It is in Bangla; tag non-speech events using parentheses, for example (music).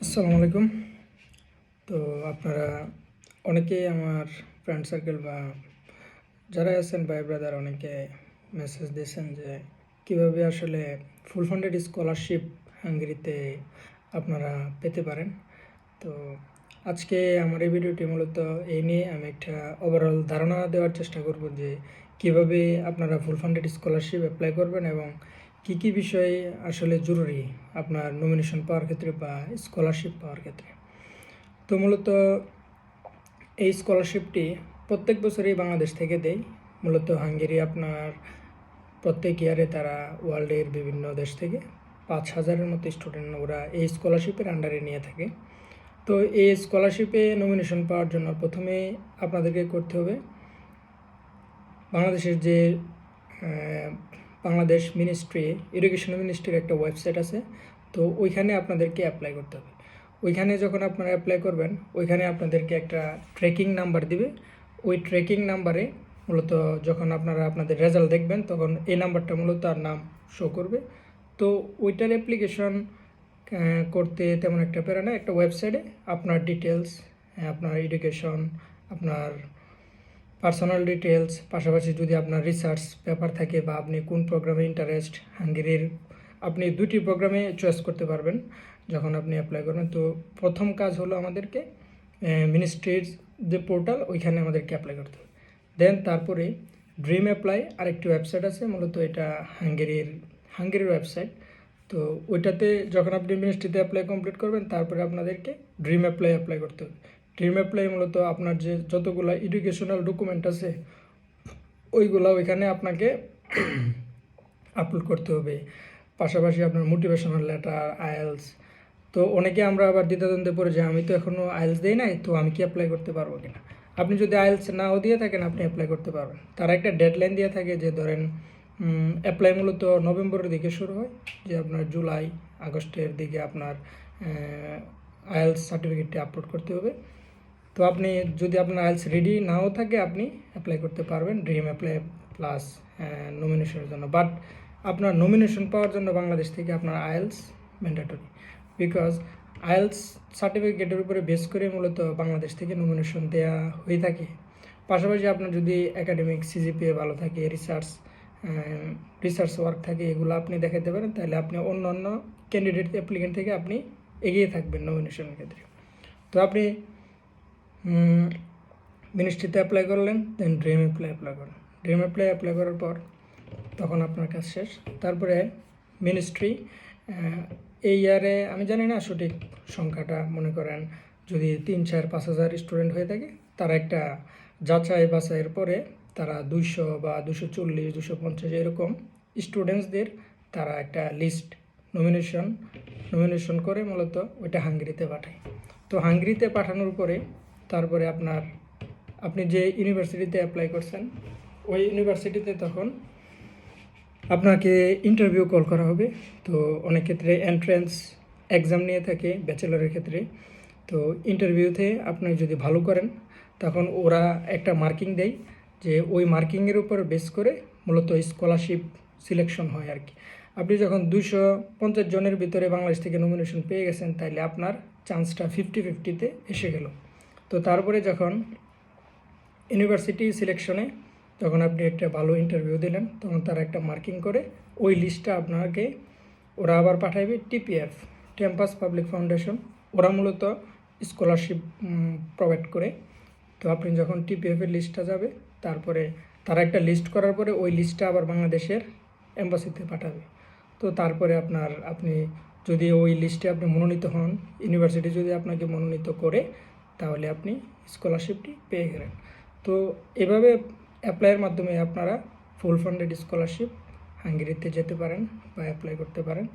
আসসালামু আলাইকুম। তো আপনারা অনেকেই আমার ফ্রেন্ড সার্কেল বা যারা আছেন ভাই ব্রাদার অনেকে মেসেজ দিয়েছেন যে কীভাবে আসলে ফুল ফান্ডেড স্কলারশিপ হাঙ্গেরিতে আপনারা পেতে পারেন। তো আজকে আমার এই ভিডিওটি মূলত এই নিয়ে আমি একটা ওভারঅল ধারণা দেওয়ার চেষ্টা করব যে কীভাবে আপনারা ফুল ফান্ডেড স্কলারশিপ অ্যাপ্লাই করবেন এবং কি কি বিষয় আসলে জরুরি আপনার নমিনেশন পাওয়ার ক্ষেত্রে বা স্কলারশিপ পাওয়ার ক্ষেত্রে? তো মূলত এই স্কলারশিপটি প্রত্যেক বছরই বাংলাদেশ থেকে দেয়। মূলত হাঙ্গেরি আপনার প্রত্যেক ইয়ারে তারা ওয়ার্ল্ডের বিভিন্ন দেশ থেকে পাঁচ হাজারের মতো স্টুডেন্ট ওরা এই স্কলারশিপের আন্ডারে নিয়ে থাকে। তো এই স্কলারশিপে নমিনেশন পাওয়ার জন্য প্রথমে আপনাদেরকে করতে হবে বাংলাদেশের যে বাংলাদেশ মিনিস্ট্রি এডুকেশন মিনিস্ট্রির একটা ওয়েবসাইট আছে। তো ওইখানে আপনাদেরকে অ্যাপ্লাই করতে হবে। ওইখানে যখন আপনারা অ্যাপ্লাই করবেন, ওইখানে আপনাদেরকে একটা ট্রেকিং নাম্বার দিবে। ওই ট্রেকিং নাম্বারে মূলত যখন আপনারা আপনাদের রেজাল্ট দেখবেন, তখন এই নাম্বারটা মূলত তার নাম শো করবে। তো ওইটার অ্যাপ্লিকেশন করতে তেমন একটা প্যারা না। একটা ওয়েবসাইটে আপনার ডিটেলস আপনার এডুকেশন আপনার পার্সোনাল ডিটেলস পাশাপাশি যদি আপনার রিসার্চ পেপার থাকে বা আপনি কোন প্রোগ্রামে ইন্টারেস্ট হাঙ্গেরির, আপনি দুটি প্রোগ্রামে চয়েস করতে পারবেন যখন আপনি অ্যাপ্লাই করবেন। তো প্রথম কাজ হলো আমাদেরকে মিনিস্ট্রির যে পোর্টাল ওইখানে আমাদেরকে অ্যাপ্লাই করতে হবে। দেন তারপরে ড্রিম অ্যাপ্লাই আরেকটি ওয়েবসাইট আছে, মূলত এটা হাঙ্গেরির হাঙ্গেরির ওয়েবসাইট তো ওইটাতে যখন আপনি মিনিস্ট্রিতে অ্যাপ্লাই কমপ্লিট করবেন, তারপরে আপনাদেরকে ড্রিম অ্যাপ্লাই অ্যাপ্লাই করতে হবে। ড্রিম অ্যাপ্লাই মূলত আপনার যে যতগুলো এডুকেশনাল ডকুমেন্ট আছে, ওইগুলো ওইখানে আপনাকে (clears throat) আপলোড করতে হবে। পাশাপাশি আপনার মোটিভেশনাল লেটার আইএলস তো অনেকে আমরা আবার দ্বিধাদ্বন্দ্বে পড়ে যে, আমি তো এখনও আয়েলস দিই নাই, তো আমি কি অ্যাপ্লাই করতে পারব কিনা? আপনি যদি আইএলস নাও দিয়ে থাকেন, আপনি অ্যাপ্লাই করতে পারবেন। তারা একটা ডেডলাইন দিয়ে থাকে যে, ধরেন অ্যাপ্লাই মূলত নভেম্বরের দিকে শুরু হয়, যে আপনার জুলাই, আগস্টের দিকে আপনার আইএলস সার্টিফিকেটটি আপলোড করতে হবে। তো আপনি যদি আপনার আইএলস রেডি নাও থাকে, আপনি অ্যাপ্লাই করতে পারবেন। ড্রিম অ্যাপ্লাই প্লাস নমিনেশনের জন্য। বাট আপনার নমিনেশন পাওয়ার জন্য বাংলাদেশ থেকে আপনার আইএলস ম্যান্ডেটরি বিকজ আইএলস সার্টিফিকেটের উপরে বেস করে মূলত বাংলাদেশ থেকে নমিনেশন দেওয়া হয়ে থাকে। পাশাপাশি আপনার যদি একাডেমিক সিজিপিএ ভালো থাকে রিসার্চ রিসার্চ ওয়ার্ক থাকে, এগুলো আপনি দেখাতে পারেন, তাহলে আপনি অন্য অন্য ক্যান্ডিডেট অ্যাপ্লিকেন্ট থেকে আপনি এগিয়ে থাকবেন নমিনেশনের ক্ষেত্রে। তো আপনি মিনিস্ট্রিতে অ্যাপ্লাই করলেন দেন ড্রিম অ্যাপ্লাই অ্যাপ্লাই করেন ড্রিম অ্যাপ্লাই অ্যাপ্লাই করার পর তখন আপনার কাজ শেষ। তারপরে মিনিস্ট্রি এই ইয়ারে আমি জানি না সঠিক সংখ্যাটা মনে করেন, যদি তিন, চার, পাঁচ হাজার স্টুডেন্ট হয়ে থাকে, তারা একটা যাচাই বাছাইয়ের পরে তারা দুইশো বা দুশো চল্লিশ দুশো পঞ্চাশ এরকম স্টুডেন্টসদের তারা একটা লিস্ট নমিনেশন নমিনেশন করে মূলত ওইটা হাঙ্গেরিতে পাঠায়। তো হাঙ্গেরিতে পাঠানোর পরে তারপরে আপনার, আপনি যে ইউনিভার্সিটিতে অ্যাপ্লাই করছেন, ওই ইউনিভার্সিটিতে তখন আপনাকে ইন্টারভিউ কল করা হবে। তো অনেক ক্ষেত্রে এন্ট্রেন্স এক্সাম নিয়ে থাকে ব্যাচেলরের ক্ষেত্রে। তো ইন্টারভিউতে আপনি যদি ভালো করেন, তখন ওরা একটা মার্কিং দেয় যে ওই মার্কিংয়ের উপর বেস করে মূলত স্কলারশিপ সিলেকশন হয় আর কি। আপনি যখন দুশো পঞ্চাশ জনের ভিতরে বাংলাদেশ থেকে নমিনেশন পেয়ে গেছেন তাহলে আপনার চান্সটা ফিফটি ফিফটিতে এসে গেল। তো তারপরে যখন ইউনিভার্সিটি সিলেকশনে যখন আপনি একটা ভালো ইন্টারভিউ দিলেন, তখন তারা একটা মার্কিং করে ওই লিস্টটা আপনাকে ওরা আবার পাঠাইবে টিপিএফ ক্যাম্পাস পাবলিক ফাউন্ডেশন ওরা মূলত স্কলারশিপ প্রোভাইড করে। তো আপনি যখন টিপিএফের লিস্টটা যাবে, তারপরে তারা একটা লিস্ট করার পরে ওই লিস্টটা আবার বাংলাদেশের এম্বাসিতে পাঠাবে। তো তারপরে আপনার, আপনি যদি ওই লিস্টে আপনি মনোনীত হন ইউনিভার্সিটি যদি আপনাকে মনোনীত করে তাহলে আপনি স্কলারশিপটি পেয়ে গেলেন। তো এভাবে অ্যাপ্লাইয়ের মাধ্যমে আপনারা ফুল ফান্ডেড স্কলারশিপ হাঙ্গেরিতে যেতে পারেন বা অ্যাপ্লাই করতে পারেন।